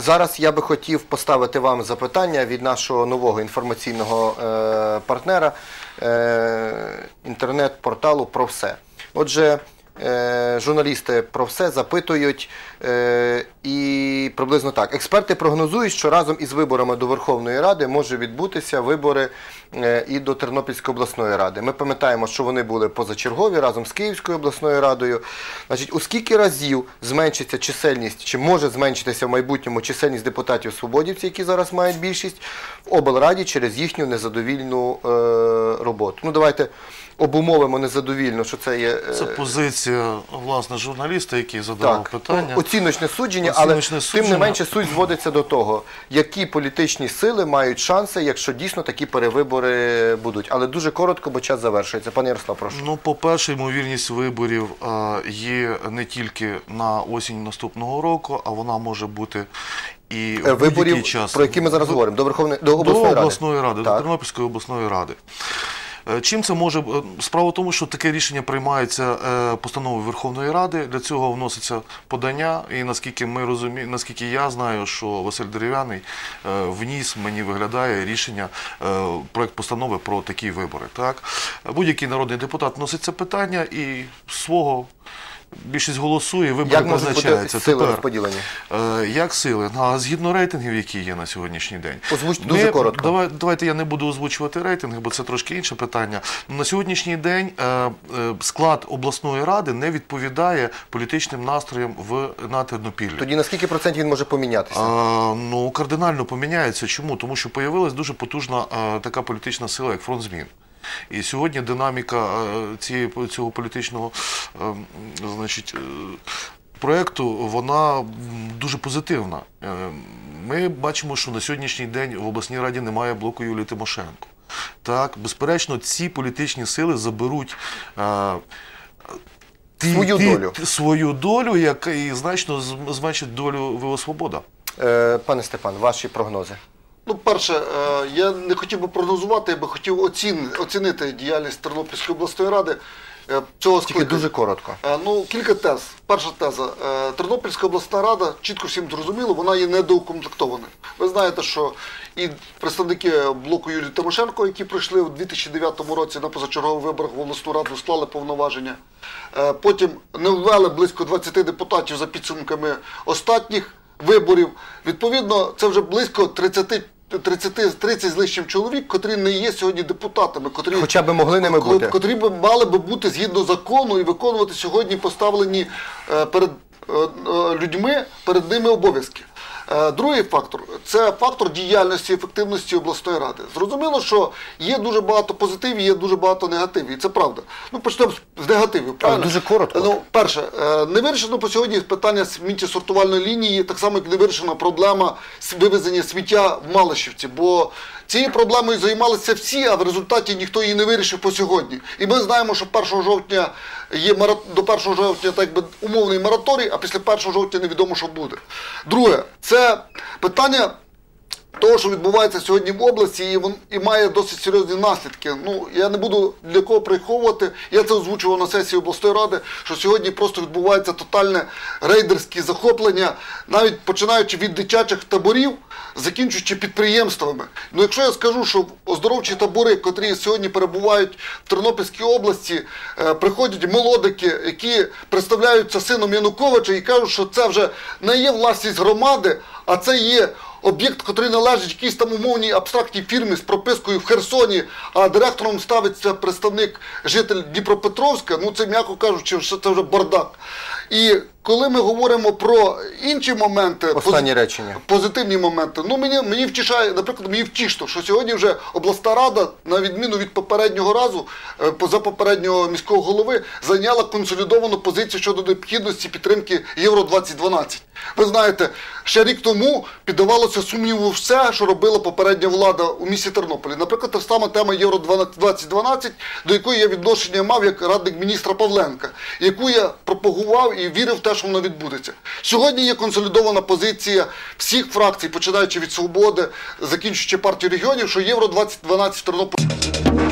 Зараз я би хотів поставити вам запитання від нашого нового інформаційного е, партнера е, інтернет-порталу про все. Отже, журналісти про все запитують е, і приблизно так. Експерти прогнозують, що разом із виборами до Верховної Ради може відбутися вибори е, і до Тернопільської обласної ради. Ми пам'ятаємо, що вони були позачергові разом з Київською обласною радою. Значить, у скільки разів зменшиться чисельність, чи може зменшитися в майбутньому чисельність депутатів свободівців, які зараз мають більшість, в облраді через їхню незадовільну е, роботу? Ну, давайте обумовимо незадовільно, що це є. е, Це позиція власне журналіста, який задавав так, питання. оціночне судження, Оціночне але тим не менше суть зводиться до того, які політичні сили мають шанси, якщо дійсно такі перевибори будуть. Але дуже коротко, бо час завершується. Пане Ярослав, прошу. Ну, по-перше, ймовірність виборів е, є не тільки на осінь наступного року, а вона може бути і Е, в будь-який Виборів, час. про які ми зараз говоримо, до Верховної до обласної до ради. обласної ради, до Тернопільської обласної ради. Е, Чим це може е, справа в тому, що таке рішення приймається е, постановою Верховної Ради. Для цього вноситься подання, і наскільки ми розуміємо, наскільки я знаю, що Василь Дерев'яний вніс, мені виглядає рішення проект постанови про такі вибори. Так будь-який народний депутат вносить це питання і свого. Більшість голосує, вибори Як призначаються. сили Тепер, розподілені? Е, Як сили? Ну, А згідно рейтингів, які є на сьогоднішній день. Озвучте дуже коротко. Давай, давайте я не буду озвучувати рейтинги, бо це трошки інше питання. На сьогоднішній день е, е, склад обласної ради не відповідає політичним настроям в на Тернопіллі. Тоді на скільки процентів він може помінятися? А, ну, кардинально поміняється. Чому? Тому що появилась дуже потужна е, така політична сила, як фронт змін. І сьогодні динаміка е, цієї, цього політичного е, значить, е, проєкту, вона дуже позитивна. Ми бачимо, що на сьогоднішній день в обласній раді немає блоку Юлії Тимошенко. Так, безперечно, ці політичні сили заберуть. ті- Свою ті- долю. свою долю, яка і значно зменшить долю ВО Свобода. Е, пане Степан, ваші прогнози. Ну, перше, е, я не хотів би прогнозувати, я би хотів оцін, оцінити діяльність Тернопільської обласної ради е, цього Тільки дуже коротко. Е, Ну, кілька тез. Перша теза. Тернопільська обласна рада, чітко всім зрозуміло, вона є недоукомплектована. Ви знаєте, що і представники блоку Юлії Тимошенко, які прийшли у 2009 році на позачергових виборах в обласну раду, склали повноваження. Потім не ввели близько 20 депутатів за підсумками останніх виборів. Відповідно, це вже близько 30 30, 30 з лишнім чоловік, котрі не є сьогодні депутатами, котрі Хоча би могли ними бути. котрі б мали би бути згідно закону і виконувати сьогодні поставлені е, перед е, е, людьми перед ними обов'язки. Е, Другий фактор це фактор діяльності ефективності обласної ради. Зрозуміло, що є дуже багато позитивів, є дуже багато негативів, і це правда. Ну почнемо з- негативів. Правильно? дуже коротко. Ну, перше, е, не вирішено по сьогодні питання сміттєсортувальної лінії, так само як не вирішена проблема вивезення сміття в Малишівці. Бо цією проблемою займалися всі, а в результаті ніхто її не вирішив по сьогодні. І ми знаємо, що 1 жовтня є до 1 жовтня так би умовний мораторій, а після 1 жовтня невідомо, що буде. Друге, це питання того, що відбувається сьогодні в області, і вон і має досить серйозні наслідки. Ну я не буду для кого приховувати. Я це озвучував на сесії обласної ради, що сьогодні просто відбувається тотальне рейдерське захоплення, навіть починаючи від дитячих таборів, закінчуючи підприємствами. Ну якщо я скажу, що оздоровчі табори, котрі сьогодні перебувають в Тернопільській області, е, приходять молодики, які представляються сином Януковича і кажуть, що це вже не є власність громади, а це є об'єкт, який належить якійсь там умовній абстрактній фірмі з пропискою в Херсоні, а директором ставиться представник житель Дніпропетровська, ну це м'яко кажучи, що це вже бардак. І коли ми говоримо про інші моменти, Останнє пози- речення. позитивні моменти. Ну мені мені втішає, наприклад, мені втішно, що сьогодні вже обласна рада, на відміну від попереднього разу, е, поза попереднього міського голови, зайняла консолідовану позицію щодо необхідності підтримки Євро 2012. Ви знаєте, ще рік тому піддавалося сумніву все, що робила попередня влада у місті Тернополі. Наприклад, та сама тема Євро 2012, до якої я відношення мав як радник міністра Павленка, яку я пропагував і вірив в те, що воно відбудеться. Сьогодні є консолідована позиція всіх фракцій, починаючи від свободи, закінчуючи партію регіонів, що Євро 2012 в Тернополі.